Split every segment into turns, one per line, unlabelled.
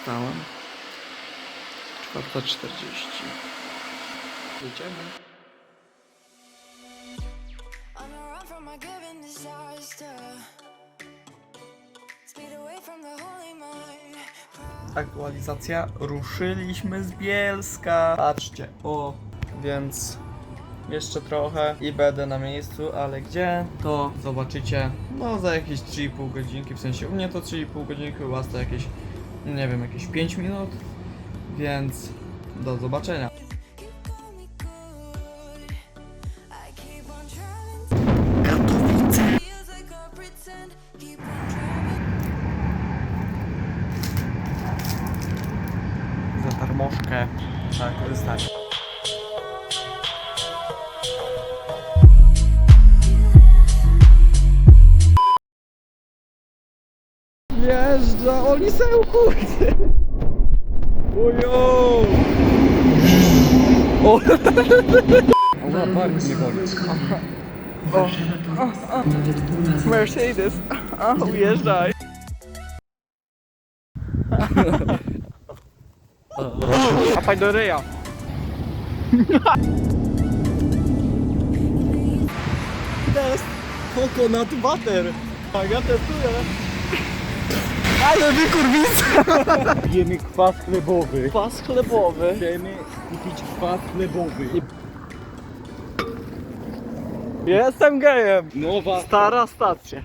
Wstałem. 4.40. Jedziemy. Aktualizacja. Ruszyliśmy z Bielska. Patrzcie. O, więc jeszcze trochę i będę na miejscu, ale gdzie? To zobaczycie no za jakieś 3,5 godzinki, w sensie u mnie to 3,5 godzinki, u was to jakieś, nie wiem, jakieś 5 minut, więc do zobaczenia.
You got me good.
Jeżdża o lisełku! Ojo! O!
Ona bardzo mnie boli.
Mercedes! A, ujeżdżaj! Apaj do ryja! Test coconut butter! Ja testuję! Ale wy kurwica!
Pijemy kwas chlebowy.
Pas chlebowy.
Chcemy kupić kwas chlebowy.
Jestem gejem!
Nowa.
Stara stacja.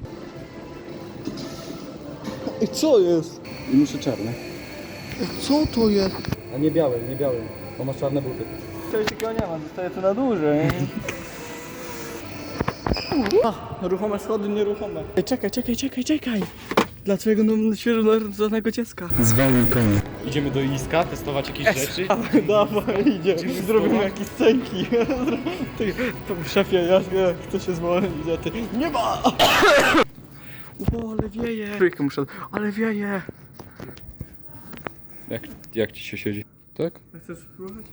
I co jest?
I muszę czarne.
Co to jest?
A nie białym, nie białym. Bo masz czarne buty.
Czegoś takiego nie ma, zostaje to na dłużej. A, ruchome schody, nieruchome. Ej, czekaj, czekaj, czekaj, czekaj. Dla twojego no, świeżo narodzonego dziecka.
Zwalnij konie. Idziemy do Iska testować jakieś rzeczy.
Dawaj, idziemy. Zrobimy jakieś scenki. Ty, to szefie, ja ja chcę się zwolnić, a ty... Nie ma! O, ale wieje. Trójkę muszę, ale wieje.
Jak, jak ci się siedzi? Tak?
Chcesz spróbować?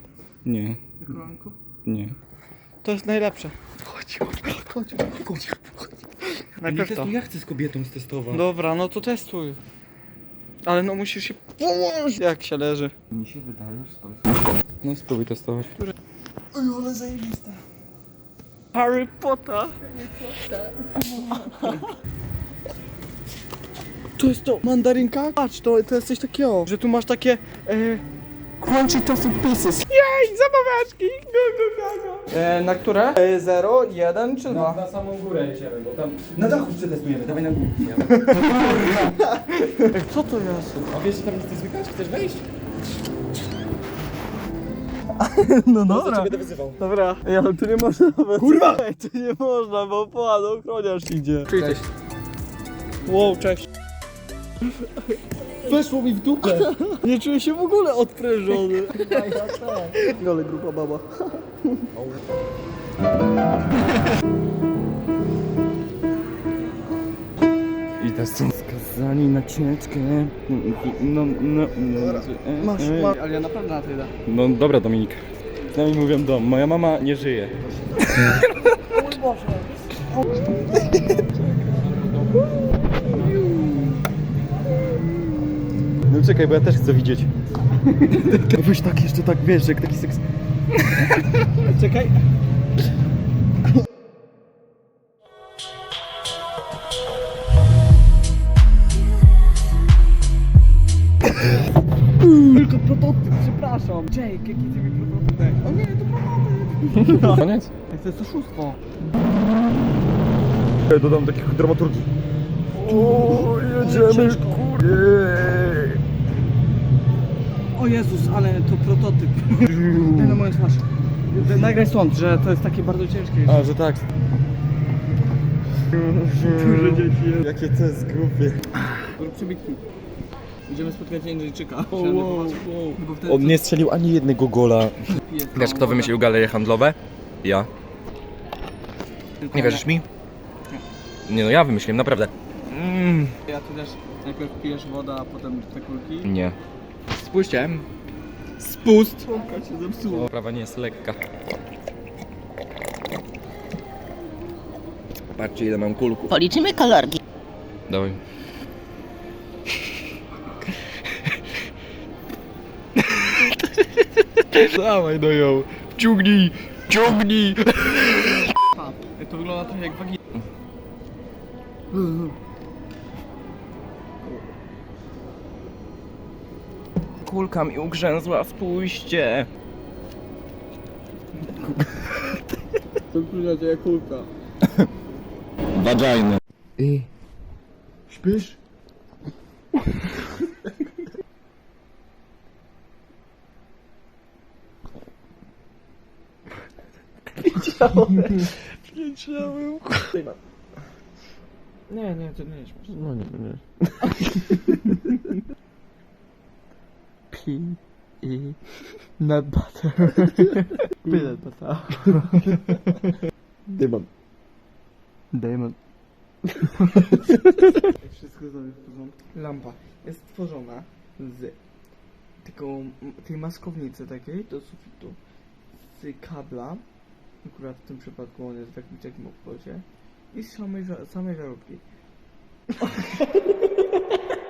Nie,
Na kolanku?
nie.
To jest najlepsze. Chodź, chodź, chodź, chodź. Najpierw to.
ja chcę z kobietą stestować.
Dobra, no to testuj. Ale no musisz się położyć jak się leży.
Mi się wydaje, że to jest... No spróbuj testować.
Oj, ale zajebiste. Harry Potter. To jest to, mandarynka? Patrz, to, to jest coś takiego, że tu masz takie e, crunchy tofu pieces. Jej, zabaweczki! Go, go, go, go. E, na które? E, 0, 1 czy 2?
Na samą górę idziemy, bo tam... Na dachu przetestujemy, dawaj na górę.
Ej, co to jest?
A wiesz, że tam jest zwykać? Chcesz wejść?
No
cię będę wyzywał.
Dobra, Ej, ale tu nie można nawet. Kurwa! Ej, tu nie można, bo pan ochroniarz idzie.
Cześć.
Wow, cześć.
Weszło mi w dupę.
Nie czuję się w ogóle odprężony. Ale grupa baba.
I teraz są skazani na cieczkę. No, no, no.
Masz, masz. Ale ja naprawdę na to idę.
No dobra Dominik. Z nami mówią dom. Moja mama nie żyje. No czekaj, bo ja też chcę widzieć. Weź tak jeszcze tak, wiesz, jak taki seks.
Czekaj. Tylko prototyp, przepraszam. Jake, jaki ty mi prototyp daj? O nie, to prototyp.
Koniec?
To jest oszustwo.
Dodam takich dramaturgii.
O, jedziemy, O Jezus, ale to prototyp. Daj na moją twarz. Nagraj stąd, że to jest takie bardzo ciężkie.
A, że tak.
Dużo dzieci jest.
Jakie to jest głupie.
Rób przebitki. Będziemy spotkać Jędrzejczyka.
wow, wow.
No wtedy
On nie strzelił ani jednego gola.
Wiesz, kto wymyślił galerie handlowe? Ja. Nie wierzysz mi? Nie no, ja wymyśliłem, naprawdę. Mm,
Ja ty też najpierw pijesz wodę, a potem te kulki.
nie. Spójrzcie. Spust!
Członka się zepsuło.
Sprawa nie jest lekka. Patrzcie ile mam kulków.
Policzymy kalorki.
Dawaj.
Dawaj no ją. Ciągnij, ciągnij.
To wygląda trochę jak wagi...
Kulka mi ugrzęzła, spójrzcie.
To kurwa to jak kulka.
Vagina.
Śpisz?
Wiedziałem.
Nie, nie, to nie jest.
No nie, nie. P E nut butter.
Peanut butter.
Demon. Demon.
Wszystko sobie w porządku. Lampa jest stworzona z taką, tej maskownicy takiej do sufitu, z kabla, akurat w tym przypadku on jest w jakimś takim obwodzie, i z samej, samej żarówki.